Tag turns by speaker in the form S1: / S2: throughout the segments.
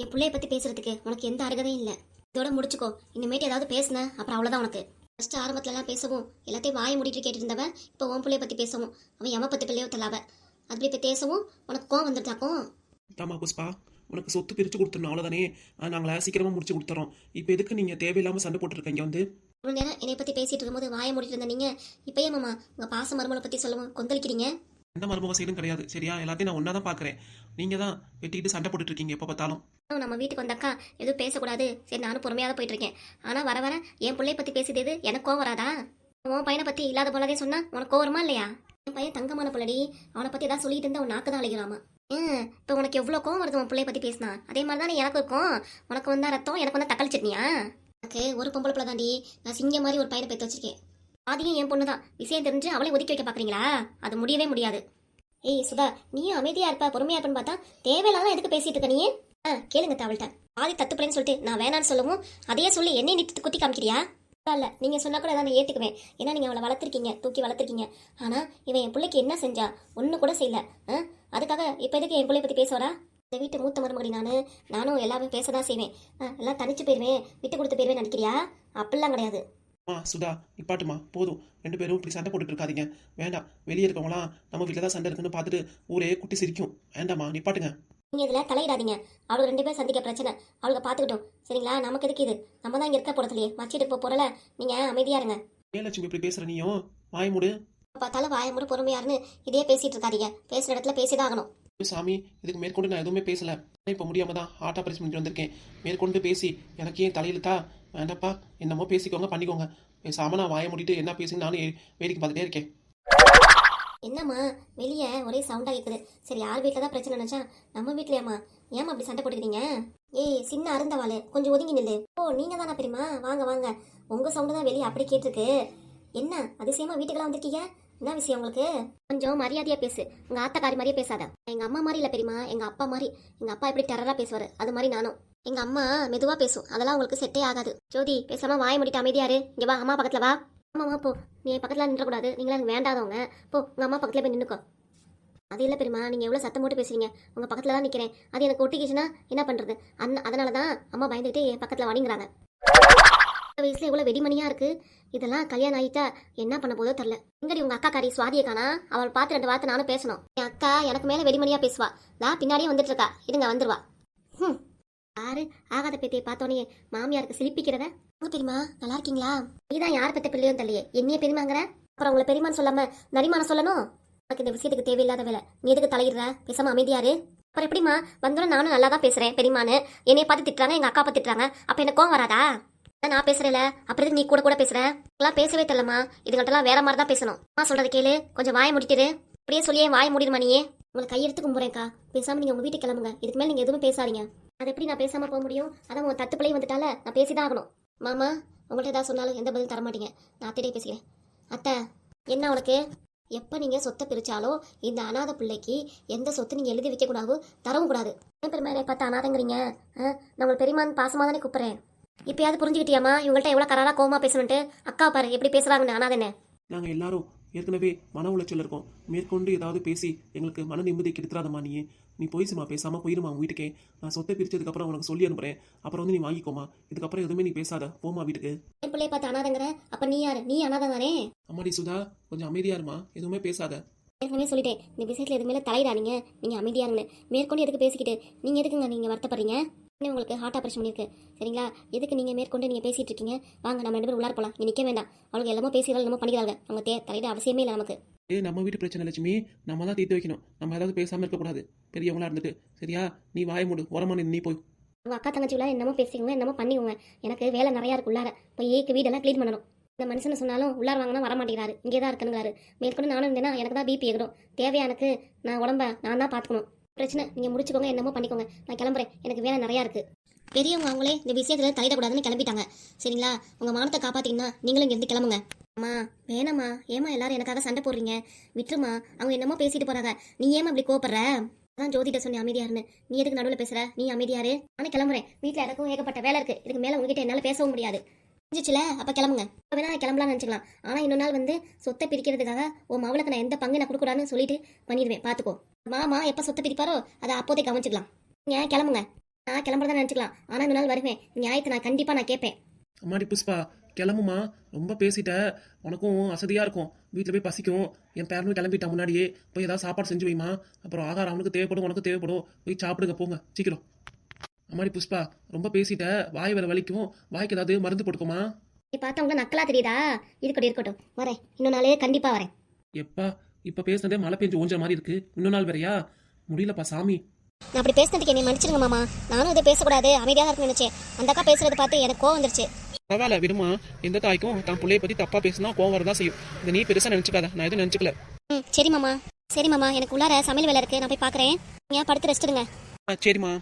S1: என் பிள்ளைய பத்தி பேசுறதுக்கு உனக்கு எந்த அருகதையும் இல்லை. இதோட முடிச்சுக்கோ. இனிமேட்டு ஏதாவது பேசுன அப்புறம் அவ்வளவுதான் உனக்கு. ஃபர்ஸ்ட் ஆரம்பத்துல எல்லாம் பேசவும். எல்லாத்தையும் வாயை மூடிட்டு கேட்டுட்டு இருந்தவன் இப்போ உன் பிள்ளைய பத்தி பேசவும். அவன் எம பத்தி பிள்ளையோ தெல்லாவ அப்படி இப்போ பேசவும். உனக்கு கோவம் வந்துருச்சாக்கும்
S2: தாமா புஷ்பா உனக்கு சொத்து பிரித்து கொடுத்துடணும் அவ்வளோதானே நாங்களா சீக்கிரமாக முடிச்சு கொடுத்துறோம். இப்போ எதுக்கு நீங்கள் தேவையில்லாமல் சண்டை போட்டுருக்கீங்க வந்து?
S1: ஒரு நேரம் என்னை பத்தி பேசிட்டு இருக்கும்போது வாயை மூடிட்டு இருந்த நீங்க இப்போ ஏன் மாமா உங்க பாச மருமலை பத்தி சொல்லவும் கொந்தளிக்கிறீங்க?
S2: எந்த மருமக சைடும் கிடையாது. சரியா? எல்லாத்தையும் நான் ஒன்றா தான் பார்க்குறேன் நீங்கள் தான் வெட்டிக்கிட்டு சண்டை போட்டுட்டு இருக்கீங்க எப்போ பார்த்தாலும்.
S1: நம்ம வீட்டுக்கு வந்தாக்கா எதுவும் பேசக்கூடாது. சரி நானும் பொறுமையாக தான் போயிட்டு இருக்கேன் ஆனால் வர வர என் பிள்ளைய பற்றி பேசியது எது? எனக்கு கோவம் வராதா? உன் பையனை பற்றி இல்லாத போலதே சொன்னா உனக்கு கோவம் வருமா இல்லையா? என் பையன் தங்கமான பிள்ளடி. அவனை பற்றி ஏதாவது சொல்லிட்டு இருந்தா உன் நாக்கு தான் அழைக்கிறாமா? ம் இப்போ உனக்கு எவ்வளோ கோவம் வருது உன் பிள்ளைய பற்றி பேசினா? அதே மாதிரி தானே எனக்கு இருக்கும். உனக்கு வந்தா ரத்தம் எனக்கு வந்தா தக்காளி சட்னியா? எனக்கு ஒரு பொம்பளை பிள்ளை தாண்டி நான் சிங்க மாதிரி ஒரு பையனை பெற்று வச்சிருக்கேன். ஆதியும் என் பொண்ணு தான் விஷயம் தெரிஞ்சு அவளை ஒதுக்கி வைக்க பார்க்குறீங்களா அது முடியவே முடியாது. ஏய் சுதா நீயும் அமைதியாக இருப்ப பொறுமையாக இருப்பேன்னு பார்த்தா தேவையில்லாத எதுக்கு பேசிட்டு இருக்க நீ? ஆ கேளுங்க அவள்கிட்ட. ஆதி தத்துப்பிள்ளைன்னு சொல்லிட்டு நான் வேணான்னு சொல்லவும் அதையே சொல்லி என்னை நிறுத்தி குத்தி காமிக்கிறியா? இல்லை நீங்கள் சொன்னால் கூட நான் ஏற்றுக்குவேன் ஏன்னா நீங்கள் அவளை வளர்த்துருக்கீங்க தூக்கி வளர்த்துருக்கீங்க. ஆனால் இவன் என் பிள்ளைக்கு என்ன செஞ்சா? ஒன்று கூட செய்யல. ஆ? அதுக்காக இப்போ எதுக்கு என் பிள்ளைய பற்றி பேச வரா? இந்த வீட்டு மூத்த மருமகடி நான் நானும் எல்லாமே பேச தான் செய்வேன். ஆ, எல்லாம் தனிச்சு போயிடுவேன் விட்டு கொடுத்து போயிடுவேன் நினைக்கிறியா? அப்படிலாம் கிடையாது.
S2: ஆ சுதா நிப்பாட்டுமா? போதும். ரெண்டு பேரும் இப்படி சண்டை போட்டுட்டு இருக்காதீங்க. வேண்டாம். வெளியே இருக்கவங்களாம் நம்ம வீட்டில் தான் சண்டை இருக்குன்னு பார்த்துட்டு ஊரே குட்டி சிரிக்கும். வேண்டாம்மா நிப்பாட்டுங்க.
S1: நீங்க இதுல தலையிடாதீங்க. அவளுக்கு ரெண்டு பேரும் சந்திக்க பிரச்சனை. அவளுக்கு பாத்துக்கிட்டோம் சரிங்களா? நமக்கு எதுக்கு இது? நம்ம தான் இங்க இருக்க போறதுலயே மச்சிட்டு போக போறல. நீங்க அமைதியா இருங்க.
S2: ஏன் லட்சுமி இப்படி பேசுற நீயும்? வாய் மூடு.
S1: பார்த்தாலும் வாய முறை பொறுமையாருன்னு இதே பேசிட்டு இருக்காதீங்க. பேசுற இடத்துல பேசிதான் ஆகணும்.
S2: சாமி இதுக்கு மேற்கொண்டு நான் எதுவுமே பேசல. இப்போ முடியாம தான் ஹார்ட் ஆப்ரேஷன் பண்ணிட்டு வந்திருக்கேன். மேற்கொண்டு பேசி எனக்கு ஏன் தலையிலுத்தா வேண்டாப்பா என்னமோ பேசிக்கோங்க பண்ணிக்கோங்க. பேசாம நான் வாயை முடிட்டு என்ன பேசுங்க நானும் வேடிக்கை பார்த்துட்டே இருக்கேன்.
S1: என்னம்மா வெளியே ஒரே சவுண்டாக இருக்குது. சரி யார் வீட்டில் தான் பிரச்சனை நினச்சா நம்ம வீட்லையாம்மா. ஏம்மா அப்படி சண்டை போட்டுக்கிறீங்க? ஏய் சின்ன அருந்தவாள் கொஞ்சம் ஒதுங்கி நில்லு. ஓ நீங்க தானா பெரியமா வாங்க வாங்க. உங்க சவுண்டு தான் வெளியே அப்படி கேட்டிருக்கு. என்ன அதிசயமா வீட்டுக்கெல்லாம் வந்திருக்கீங்க? என்ன விஷயம் உங்களுக்கு? கொஞ்சம் மரியாதையா பேசு. உங்க ஆத்தக்காரி மாதிரியே பேசாத. எங்க அம்மா மாதிரி இல்ல பெரியமா எங்க அப்பா மாதிரி. எங்க அப்பா எப்படி டெரரா பேசுவாரு? அது மாதிரி நானும். எங்க அம்மா மெதுவா பேசும். அதெல்லாம் உங்களுக்கு செட்டே ஆகாது. ஜோதி பேசாம வாய முடிட்டு அமைதியாரு இங்க வா அம்மா பக்கத்துல வா. ஆமாம்மா போ. நீ பக்கத்தில் நின்றக்கூடாது. நீங்களா எனக்கு வேண்டாதவங்க. போ உங்க அம்மா பக்கத்துல போய் நின்னுக்கோ. அது இல்லை பெருமா நீங்க எவ்வளவு சத்தம் போட்டு பேசுறீங்க? உங்க பக்கத்துல தான் நிக்கிறேன். அது எனக்கு ஒட்டிக்கிச்சுன்னா என்ன பண்றது? அண்ணா அதனால தான் அம்மா பயந்துட்டு என் பக்கத்துல வணிங்கிறாங்க வயசுல எவ்வளவு வெடிமணியா இருக்கு? இதெல்லாம் கல்யாணம் ஆயிட்டா என்ன பண்ண போதோ தெரியல. எங்கடி உங்க அக்கா காரி சுவாதியை காணா? அவள் பார்த்து ரெண்டு வார்த்தை நானும் பேசணும். என் அக்கா எனக்கு மேல வெடிமணியா பேசுவா. நான் பின்னாடியே வந்துட்டு இருக்கா. இதுங்க வந்துருவா. ம் யாரு? ஆகாத பேத்தியை பார்த்தோன்னே மாமியாருக்கு சிரிப்பிக்கிறத? உங்க பெரியமா நல்லா இருக்கீங்களா? நீதான் யார் பெத்த பிள்ளையும் தெரியலையே. என்னைய பெரியமாங்கிற அப்புறம் உங்களை பெரியமான்னு சொல்லாம நரிமான சொல்லணும்? உனக்கு இந்த விஷயத்துக்கு தேவையில்லாத வேலை. நீ எதுக்கு தலையிடுற? பேசாம அமைதியாரு. அப்புறம் எப்படிமா வந்தோட நானும் நல்லா தான் பேசுறேன் பெரியமானு என்னைய பார்த்து திட்டுறாங்க எங்க அக்கா பார்த்து திட்டுறாங்க. அப்ப எனக்கு கோவம் வராதா? நான் பேசுறேல அப்புறம் நீ கூட கூட பேசுற இதெல்லாம் பேசவே தெரியலமா இதுகிட்டலாம் வேற மாதிரி தான் பேசணும். அம்மா சொல்றது கேளு. கொஞ்சம் வாய முடிட்டிரு அப்படியே சொல்லியே வாய மூடிடுமா நீயே? உங்களை கையெடுத்து கும்புறேன்க்கா. பேசாம நீங்க உங்க வீட்டுக்கு கிளம்புங்க. இதுக்கு மேல நீங்க எதுவும் பேசாதீங்க. அது எப்படி நான் பேசாம போக முடியும்? அதான் உங்க தத்து பிள்ளை வந்துட்டால. நான் பேசிதான் ஆகணும். மாமா உங்கள்ட்ட ஏதாவது சொன்னாலும் எந்த பதிலும் தரமாட்டீங்க நான் அத்தையே பேசுகிறேன் அத்தை என்ன உனக்கு? எப்போ நீங்கள் சொத்தை பிரித்தாலும் இந்த அனாதை பிள்ளைக்கு எந்த சொத்து நீங்கள் எழுதி வைக்கக்கூடாது தரவும் கூடாது. ஏன் பெருமை பார்த்து அனாதைங்கிறீங்க? ஆ? நான் உங்களை பெரியமான் பாசமாக தானே கூப்பிட்றேன். இப்பயாவது புரிஞ்சுக்கிட்டியாமா இவங்கள்ட்ட எவ்வளோ கராராக கோவமா பேசணுன்ட்டு அக்கா பாரு எப்படி பேசுகிறாங்கன்னு அனாதைன்னு
S2: நாங்கள் எல்லாரும் ஏற்கனவே மன உளைச்சல் இருக்கோம். மேற்கொண்டு ஏதாவது பேசி எங்களுக்கு மன நிம்மதி கெடுத்துறாதம்மா நீ நீ போயிசுமா பேசாமல் போயிருமா உன் வீட்டுக்கே? நான் சொத்தை பிரிச்சதுக்கப்புறம் உனக்கு சொல்லி அனுப்புறேன். அப்புறம் வந்து நீ வாங்கிக்கோமா இதுக்கப்புறம் எதுவுமே நீ பேசாத. போமா வீட்டுக்கு.
S1: என் பிள்ளைய பார்த்து அனாதைங்கிற? அப்போ நீ யாரு? நீ அனாதை தானே?
S2: அம்மாடி சுதா கொஞ்சம் அமைதியா இருமா. எதுவுமே பேசாத.
S1: ஏற்கனவே சொல்லிட்டேன். இந்த விஷயத்தில் எதுவுமே தலையிடாதீங்க. நீங்கள் அமைதியாக இருங்க. மேற்கொண்டு எதுக்கு பேசிக்கிட்டு? நீங்கள் எதுக்குங்க நீங்கள் வருத்தப்படுறீங்க? இன்னும் உங்களுக்கு ஹார்ட் ஆப்ரேஷன் பண்ணியிருக்கு. சரிங்களா? எதுக்கு நீங்கள் மேற்கொண்டு நீங்கள் பேசிட்டு இருக்கீங்க வாங்க நம்ம ரெண்டு பேரும் உள்ளார போகலாம் நீ நிற்க வேண்டாம். அவளுக்கு எல்லாமோ பேசுகிறாள் என்னமோ பண்ணிக்கிறாங்க அவங்க தே தலையிட அவசியமே இல்லை நமக்கு.
S2: ஏ நம்ம வீட்டு பிரச்சனை லட்சுமி. நம்ம தான் தீர்த்து வைக்கணும். நம்ம ஏதாவது பேசாமல் இருக்கக்கூடாது பெரியவங்களா இருந்துட்டு. சரியா? நீ வாய மூடு. ஓரமா நின்னு நீ போய்.
S1: உங்கள் அக்கா தங்கச்சி உள்ள என்னமோ பேசிக்கோங்க என்னமோ பண்ணிக்கோங்க. எனக்கு வேலை நிறையா இருக்கு உள்ளார. போய் ஏக்கு வீடெல்லாம் க்ளீன் பண்ணணும். இந்த மனுஷனை சொன்னாலும் உள்ளார வாங்கினா வர மாட்டேங்கிறாரு இங்கே தான் இருக்கணுங்கிறாரு. மேற்கொண்டு நானும் இருந்தேன்னா எனக்கு தான் பிபி ஏகணும் தேவையானக்கு நான் உடம்ப நான் தான் பார்த்துக்கணும். பிரச்சனை நீங்கள் முடிச்சுக்கோங்க என்னமோ பண்ணிக்கோங்க. நான் கிளம்புறேன். எனக்கு வேலை நிறையா இருக்கு. பெரியவங்க அவங்களே இந்த விஷயத்தில் தலையிடக்கூடாதுன்னு கிளம்பிட்டாங்க. சரிங்களா? உங்கள் மானத்தை காப்பாற்றிங்கன்னா நீங்களும் இங்கேருந்து கிளம்புங்க. அம்மா வேணாம்மா. ஏமா எல்லாரும் எனக்காக சண்டை போடுறீங்க? விட்டுருமா அவங்க என்னமோ பேசிட்டு போறாங்க. நீ ஏமா இப்படி கோப்படுற அதான் ஜோதிட்ட சொன்னி அமைதியாருன்னு. நீ எதுக்கு நடுவில் பேசுற? நீ அமைதியாரு. நானே கிளம்புறேன். வீட்டில் எனக்கும் ஏகப்பட்ட வேலை இருக்கு. இதுக்கு மேலே உங்ககிட்ட என்னால் பேசவும் முடியாது. புரிஞ்சிச்சுல? அப்போ கிளம்புங்க. இப்போ வேணா கிளம்பலாம்னு நினச்சிக்கலாம். ஆனால் இன்னொரு நாள் வந்து சொத்தை பிரிக்கிறதுக்காக உன் மவளுக்கு நான் எந்த பங்கு நான் கொடுக்கூடாதுன்னு சொல்லிட்டு பண்ணிடுவேன். பார்த்துக்கோ மாமா எப்போ சொத்தை பிரிப்பாரோ அதை அப்போதே கவனிச்சுக்கலாம். நீங்கள் கிளம்புங்க. நான் கிளம்புறதா நினச்சிக்கலாம். ஆனால் இந்த நாள் வருவேன். நியாயத்தை நான் கண்டிப்பாக நான் கேட்பேன்.
S2: அம்மாடி புஷ்பா கிளம்புமா ரொம்ப பேசிட்ட. உனக்கும் அசதியாக இருக்கும். வீட்டில் போய் பசிக்கும். என் பேரனும் கிளம்பிட்டான் முன்னாடியே. போய் ஏதாவது சாப்பாடு செஞ்சு வைமா அப்புறம் ஆகாரம் அவனுக்கு தேவைப்படும் உனக்கு தேவைப்படும். போய் சாப்பிடுங்க போங்க. சீக்கிரம். அம்மாடி புஷ்பா ரொம்ப பேசிட்ட. வாய் வேற வலிக்கும். வாய்க்கு ஏதாவது மருந்து போட்டுக்கோமா?
S1: நீ பார்த்தா உங்களுக்கு நக்கலா தெரியுதா? இருக்கட்டும் இருக்கட்டும். வரேன். இன்னொரு நாளே கண்டிப்பாக வரேன்.
S2: எப்பா இப்போ பேசுனதே மழை பெஞ்சு ஊஞ்ச மாதிரி இருக்கு. இன்னொரு நாள் வேறையா முடியலப்பா சாமி.
S1: நான் அப்படி பேசுனதுக்கு என்னை மன்னிச்சிருங்க மாமா. நானும் இதை பேசக்கூடாது. அமைதியாக இருக்குன்னு நினச்சேன். அந்த அக்கா பேசுறதை பார்த்து எனக்கு கோவம் வந்துருச்சு.
S2: பரவாயில்ல விடுமா. எந்த தாய்க்கும் தான் பிள்ளைய பற்றி தப்பாக பேசினா கோவம் வரதான் செய்யும். இதை நீ பெருசாக நினச்சிக்காத. நான் எதுவும் நினச்சிக்கல.
S1: ம் சரி மாமா. சரி மாமா. எனக்கு உள்ளார சமையல் வேலை இருக்கு. நான் போய் பார்க்குறேன். நீங்கள் படுத்து ரெஸ்ட் எடுங்க.
S2: ஆ சரிம்மா.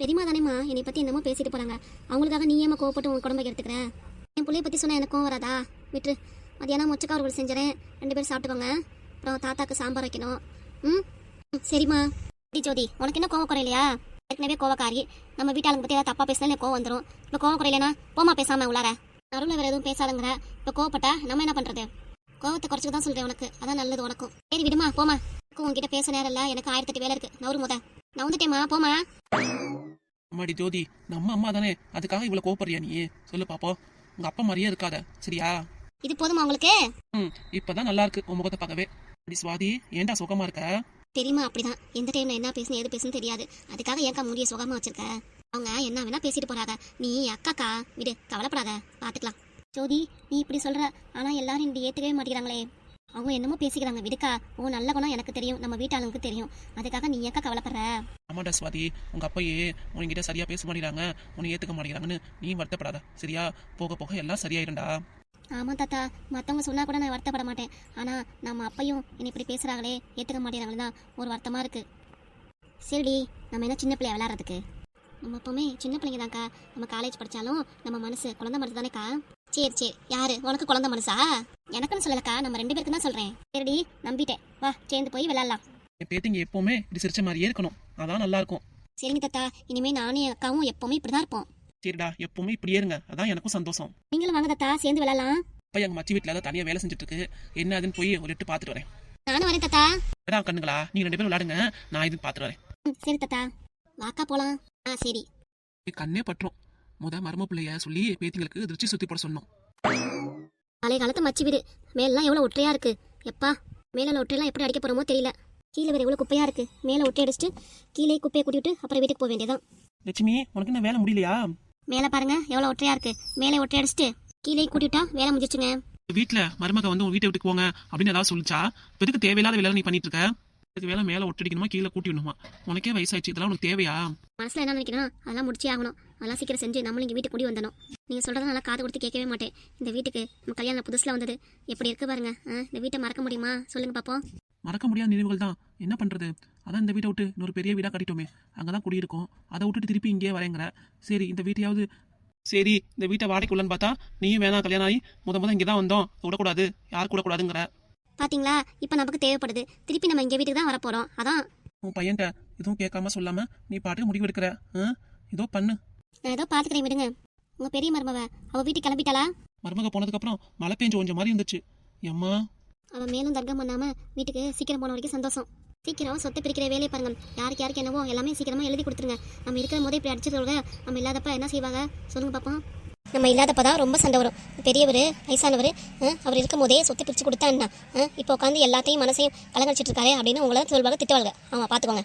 S1: பெரியமா தானேம்மா என்னை பற்றி என்னமோ பேசிட்டு போறாங்க. அவங்களுக்காக நீ ஏமா கோவப்பட்டு உங்க குடும்பம் எடுத்துக்கிற? என் பிள்ளைய பற்றி சொன்னா எனக்கு கோவம் வராதா? விட்டு மதியானம் மொச்சக்காரர்கள் செஞ்சுறேன். ரெண்டு பேரும் சாப்பிட்டுக்கோங்க. அப்புறம் தாத்தாக்கு சாம்பார் வைக்கணும். ம்? சரிம்மா. சரி ஜோதி உனக்கு என்ன கோவம் குறையிலையா? ஏற்கனவே கோவக்காரி. நம்ம வீட்டாளுங்க பற்றி ஏதாவது தப்பாக பேசினாலே கோவம் வந்துடும் இப்போ கோவம் குறையிலனா போமா பேசாம உள்ளார. நடுவில் வேறு எதுவும் பேசாதங்கிற. இப்போ கோவப்பட்டா நம்ம என்ன பண்ணுறது கோவத்தை குறைச்சிக்க தான் சொல்கிறேன் உனக்கு. அதான் நல்லது உனக்கும். சரி விடுமா போமா உங்ககிட்ட பேச நேரம் இல்லை. எனக்கு ஆயிரத்தெட்டு வேலை இருக்கு. நவரு முத. நான் வந்துட்டேம்மா போமா
S2: அம்மாடி ஜோதி நம்ம அம்மா தானே. அதுக்காக இவ்வளோ கோவப்படுறியா நீ? சொல்லு பாப்போம் உங்க அப்பா மாதிரியே இருக்காத. சரியா?
S1: இது போதுமா உங்களுக்கு?
S2: ம் இப்பதான் நல்லா இருக்கு. உன் முகத்தை பார்க்கவே. அடி சுவாதி ஏன்டா சுகமா இருக்க?
S1: தெரியுமா அப்படிதான். எந்த டைம்ல என்ன பேசணும் எது பேசணும் தெரியாது. அதுக்காக ஏன்க்கா மூடிய சுகமா வச்சிருக்க? அவங்க என்ன வேணா பேசிட்டு போறாங்க. நீ அக்காக்கா? விடு கவலைப்படாத. பாத்துக்கலாம். ஜோதி நீ இப்படி சொல்ற. ஆனா எல்லாரும் இப்படி ஏத்துக்கவே மாட்டேங்கிறாங்களே. அவங்க என்னமோ பேசிக்கிறாங்க. விடுக்கா உன் நல்ல குணம் எனக்கு தெரியும். நம்ம வீட்டாளுங்களுக்கு தெரியும். அதுக்காக நீ ஏக்கா கவலைப்படுற?
S2: ஆமாடா சுவாதி உங்க அப்பையே உன்கிட்ட சரியா பேச மாட்டேங்கிறாங்க. உன்னை ஏத்துக்க மாட்டேங்கிறாங்கன்னு நீ வருத்தப்படாத. சரியா? போக போக எல்லாம் சரியாயிரும்டா.
S1: ஆமா தாத்தா. மத்தவங்க சொன்னா கூட நான் வருத்தப்பட மாட்டேன். ஆனா நம்ம அப்பையும் என்னை இப்படி பேசுறாங்களே ஏத்துக்க மாட்டேங்கிறாங்களே தான் ஒரு வருத்தமா இருக்கு. சரிடி நம்ம என்ன சின்ன பிள்ளைய விளையாடுறதுக்கு? நம்ம எப்பவுமே சின்ன பிள்ளைங்க தான்க்கா நம்ம காலேஜ் படிச்சாலும் நம்ம மனசு குழந்தை மனசு தானேக்கா? சரி சரி. யாரு? உனக்கு குழந்தை மனசா? எனக்குன்னு சொல்லலக்கா. நம்ம ரெண்டு பேருக்கு தான் சொல்றேன். சரிடி நம்பிட்டேன். வா சேர்ந்து போய் விளையாடலாம்.
S2: என் பேத்திங்க எப்பவுமே இப்படி சிரிச்ச மாதிரியே இருக்கணும். அதான் நல்லா இருக்கும்.
S1: சரிங்க தாத்தா. இனிமே நானும் என் அக்காவும் எப்பவுமே இப்படிதான் இருப்போம்.
S2: சரிடா எப்பவுமே இப்படியே இருங்க. அதான் எனக்கும் சந்தோஷம்.
S1: நீங்களும் வாங்க தாத்தா. சேர்ந்து விளையாடலாம்.
S2: அப்பா எங்க மச்சி வீட்டுல தனியா வேலை செஞ்சுட்டு இருக்கு என்ன அதுன்னு போய் ஒரு எட்டு பார்த்துட்டு வரேன்.
S1: நானும் வரேன் தாத்தா.
S2: அதான் கண்ணுங்களா? நீங்க ரெண்டு பேரும் விளையாடுங்க. நான் இது பார்த்துட்டு வரேன்.
S1: ம், சரி தாத்தா. வாக்கா போலாம். ஆ சரி.
S2: ஏய், கண்ணே பற்றும் முத மரும பிள்ளைய சொல்லி பேத்திங்களுக்கு திருச்சி சுத்தி போட சொன்னோம்.
S1: பழைய காலத்து மச்சி வீடு. மேலாம் எவ்வளோ ஒற்றையா இருக்கு. எப்பா மேலே ஒற்றையெல்லாம் எப்படி அடிக்க போறோமோ தெரியல. கீழே வேற எவ்வளோ குப்பையா இருக்கு. மேலே ஒட்டை அடிச்சுட்டு கீழே குப்பையை கூட்டிவிட்டு அப்புறம் வீட்டுக்கு போக வேண்டியதான்
S2: லட்சுமி உனக்கு என்ன வேலை முடியலையா?
S1: மேலே பாருங்க எவ்வளோ ஒற்றையா இருக்கு. மேலே ஒட்டை அடிச்சுட்டு கீழே கூட்டிவிட்டா வேலை முடிஞ்சிச்சுங்க
S2: வீட்ல மருமக வந்து உன் வீட்டை விட்டு போங்க அப்படின்னு ஏதாவது சொல்லிச்சா? இப்ப எதுக்கு தேவையில்லாத வேலை நீ பண்ணிட்டு இருக்க? இதுக்கு வேலை மேல ஒட்டடிக்கணுமா கீழே கூட்டி விடணுமா? உனக்கே வயசாயிடுச்சு. இதெல்லாம் உனக்கு தேவையா?
S1: மனசில் என்ன நினைக்கிறோம் அதெல்லாம் முடிச்சே ஆகணும். அதெல்லாம் சீக்கிரம் செஞ்சு நம்மளும் இங்கே வீட்டுக்கு முடி வந்தணும் நீங்கள் சொல்கிறத நல்லா காது கொடுத்து கேட்கவே மாட்டேன். இந்த வீட்டுக்கு நம்ம கல்யாணம் புதுசில் வந்தது. எப்படி இருக்கு பாருங்க. இந்த வீட்டை மறக்க முடியுமா? சொல்லுங்க பார்ப்போம்
S2: மறக்க முடியாத நினைவுகள் தான். என்ன பண்றது? அதான் இந்த வீட்டை விட்டு இன்னொரு பெரிய வீடா கட்டிட்டோமே. அங்கதான் குடியிருக்கோம். அதை விட்டுட்டு திருப்பி இங்கேயே வரேங்கிற. சரி இந்த வீட்டையாவது சரி இந்த வீட்டை வாடகைக்குள்ளன்னு பார்த்தா நீயும் வேணாம் கல்யாணம் ஆகி முத முத இங்கே தான் வந்தோம் விடக்கூடாது. யார் கூட கூடாதுங்கிற.
S1: பாத்தீங்களா? இப்போ நமக்கு தேவைப்படுது. திருப்பி நம்ம இங்கே வீட்டுக்கு தான் வரப்போகிறோம் அதான்.
S2: உன் பையன்ட்ட எதுவும் கேட்காம சொல்லாம நீ பாட்டுக்கு முடிவு எடுக்கிற? ஏதோ பண்ணு.
S1: நான் ஏதோ பார்த்துக்கிறேன் விடுங்க. உங்கள் பெரிய மருமவ அவள் வீட்டுக்கு கிளம்பிட்டாளா?
S2: மருமக போனதுக்கப்புறம் மழை பெஞ்சு கொஞ்சம் மாதிரி இருந்துச்சு. எம்மா?
S1: அவன் மேலும் தர்க்கம் பண்ணாமல் வீட்டுக்கு சீக்கிரம் போன வரைக்கும் சந்தோஷம். சீக்கிரம் சொத்தை பிரிக்கிற வேலையை பாருங்க யாருக்கு யாருக்கு என்னவோ எல்லாமே சீக்கிரமா எழுதி கொடுத்துருங்க. நம்ம இருக்கிற போதே இப்படி அடிச்சதோட நம்ம இல்லாதப்ப என்ன செய்வாங்க? சொல்லுங்க பாப்போம். நம்ம இல்லாதப்ப தான் ரொம்ப சண்டை வரும். பெரியவர் வயசானவர் அவர் இருக்கும் போதே சொத்தை பிரித்து கொடுத்தா என்ன? இப்போ உட்காந்து எல்லாத்தையும் மனசையும் கலங்கடிச்சிட்டு இருக்காரு அப்படின்னு உங்களை சொல்வாங்க திட்டுவாங்க. ஆமாம் பார்த்துக்கோங்க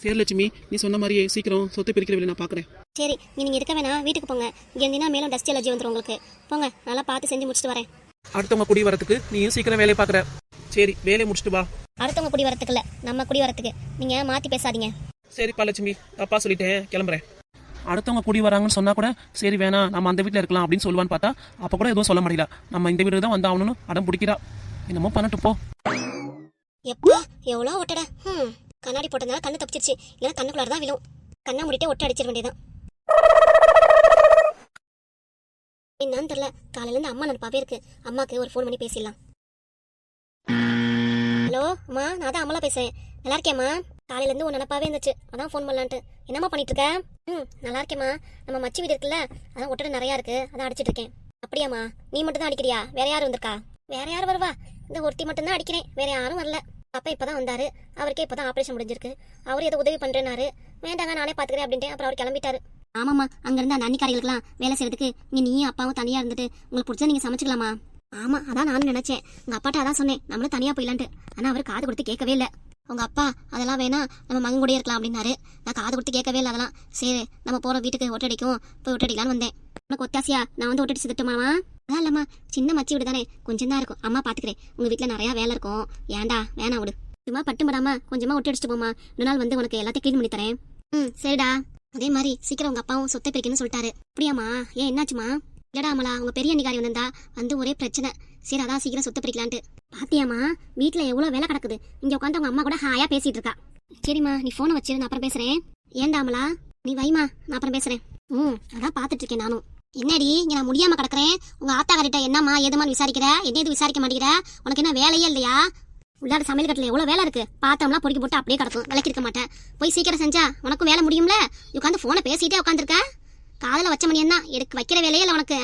S2: சரி லட்சுமி நீ சொன்ன மாதிரியே சீக்கிரம் சொத்து பிரிக்கிற வேலை நான் பார்க்குறேன்.
S1: சரி நீங்கள் இருக்க வேணாம். வீட்டுக்கு போங்க. இங்கே இருந்தீங்கன்னா மேலும் டஸ்ட் அலர்ஜி வந்துடும் உங்களுக்கு. போங்க நல்லா பார்த்து செஞ்சு முடிச்சுட்டு வரேன்.
S2: அடுத்தவங்க குடி வரதுக்கு நீயும் சீக்கிரம் வேலையை பார்க்குற. சரி வேலையை முடிச்சுட்டு வா.
S1: அடுத்தவங்க குடி வரத்துக்கு இல்லை நம்ம குடி வரத்துக்கு. நீங்கள் மாற்றி பேசாதீங்க.
S2: சரிப்பா லட்சுமி தப்பா சொல்லிட்டேன். கிளம்புறேன். அடுத்தவங்க குடி வராங்கன்னு சொன்னா கூட சரி வேணாம் நம்ம அந்த வீட்டில் இருக்கலாம் அப்படின்னு சொல்லுவான்னு பார்த்தா அப்போ கூட எதுவும் சொல்ல முடியல நம்ம இந்த வீடு தான் வந்து ஆகணும்னு அடம் பிடிக்கிறா. என்னமோ பண்ணட்டும் போ.
S1: எப்பா எவ்வளோ ஒட்டட ம் கண்ணாடி போட்டதுனால கண்ணு தப்பிச்சிருச்சு. இல்லைன்னா கண்ணுக்குள்ளார தான் விழும். கண்ணை முடிட்டே ஒட்ட அடிச்சிட வேண்டியதான் என்னன்னு தெரியல. காலையில இருந்து அம்மா நினப்பாவே இருக்கு அம்மாக்கு ஒரு ஃபோன் பண்ணி பேசிடலாம். ஹலோ அம்மா நான் தான் அம்மலா பேசுறேன். நல்லா இருக்கேம்மா காலையில இருந்து உன் நினப்பாவே இருந்துச்சு. அதான் ஃபோன் பண்ணலான்ட்டு. என்னம்மா பண்ணிட்டு இருக்க? ம் நல்லா இருக்கேம்மா. நம்ம மச்சி வீடு இருக்குல்ல அதான் ஒட்டடை நிறையா இருக்கு. அதான் அடிச்சிட்டு இருக்கேன். அப்படியாம்மா நீ மட்டும் தான் அடிக்கிறியா? வேற யாரும் வந்திருக்கா? வேற யாரும் வருவா? இந்த ஒருத்தி மட்டும் தான் அடிக்கிறேன். வேற யாரும் வரல. அப்பா இப்பதான் வந்தாரு. அவருக்கே இப்பதான் ஆபரேஷன் முடிஞ்சிருக்கு. அவர் ஏதோ உதவி பண்றேனாரு வேண்டாங்க நானே பாத்துக்கிறேன் அப்படின்ட்டு அப்புறம் அவர் கிளம்பிட்டாரு. ஆமாம்மா அங்க இருந்து அந்த அன்னிக்காரிகளுக்குலாம் வேலை செய்யறதுக்கு இங்க நீயும் அப்பாவும் தனியா இருந்துட்டு உங்களுக்கு பிடிச்சா நீங்க சமைச்சுக்கலாமா? ஆமா அதான் நானும் நினைச்சேன். உங்க அப்பாட்ட அதான் சொன்னேன். நம்மளும் தனியா போயிலான்ட்டு ஆனா அவர் காது கொடுத்து கேட்கவே இல்லை. உங்க அப்பா அதெல்லாம் வேணா நம்ம மகன் கூடயே இருக்கலாம் அப்படின்னாரு. நான் காது கொடுத்து கேட்கவே இல்லை அதெல்லாம். சரி நம்ம போற வீட்டுக்கு ஒட்டடிக்கும் போய் ஒட்டடிக்கலான்னு வந்தேன். உனக்கு ஒத்தாசியா? நான் வந்து ஒட்டடிச்சு திட்டுமாமா அதான் இல்லம்மா. சின்ன மச்சி விடுதானே. கொஞ்சம் தான் இருக்கும். அம்மா பாத்துக்கிறேன். உங்க வீட்டுல நிறைய வேலை இருக்கும். ஏன்டா? வேணாம் விடு. சும்மா பட்டு படாம கொஞ்சமா ஒட்டி அடிச்சுட்டு போமா இன்னொரு நாள் வந்து உனக்கு எல்லாத்தையும் க்ளீன் பண்ணி தரேன். ம் சரிடா. அதே மாதிரி சீக்கிரம் உங்க அப்பாவும் சொத்தை பிரிக்கணும்னு சொல்லிட்டாரு. அப்படியாம்மா? ஏன் என்னாச்சுமா இல்லடா அமலா உங்க பெரிய அதிகாரி வந்திருந்தா வந்து ஒரே பிரச்சனை. சரி அதான் சீக்கிரம் சொத்தை பிரிக்கலான்ட்டு. பாத்தியாமா வீட்டுல எவ்வளவு வேலை கிடக்குது. இங்க உட்காந்து உங்க அம்மா கூட ஹாயா பேசிட்டு இருக்கா. சரிம்மா நீ போனை வச்சிரு நான் அப்புறம் பேசுறேன். ஏன்டா அமலா? நீ வைமா நான் அப்புறம் பேசுறேன். ம் அதான் பாத்துட்டு இருக்கேன் நானும். என்னடி இங்க நான் முடியாம கிடக்குறேன். உங்க ஆத்தா கிட்ட என்னம்மா ஏதுமான்னு விசாரிக்கிற? என்ன எது விசாரிக்க மாட்டேங்கிற? உனக்கு என்ன வேலையே இல்லையா? உள்ளாட சமையல் கட்டில் எவ்வளவு வேலை இருக்கு? பாத்தம்லாம் பொறுக்கி போட்டு அப்படியே கிடக்கும். விளக்கி இருக்க மாட்டேன். போய் சீக்கிரம் செஞ்சா உனக்கும் வேலை முடியும்ல? உட்காந்து போனை பேசிட்டே உட்காந்துருக்க? காதல வச்ச மணி என்ன எடுக்க வைக்கிற வேலையே இல்லை உனக்கு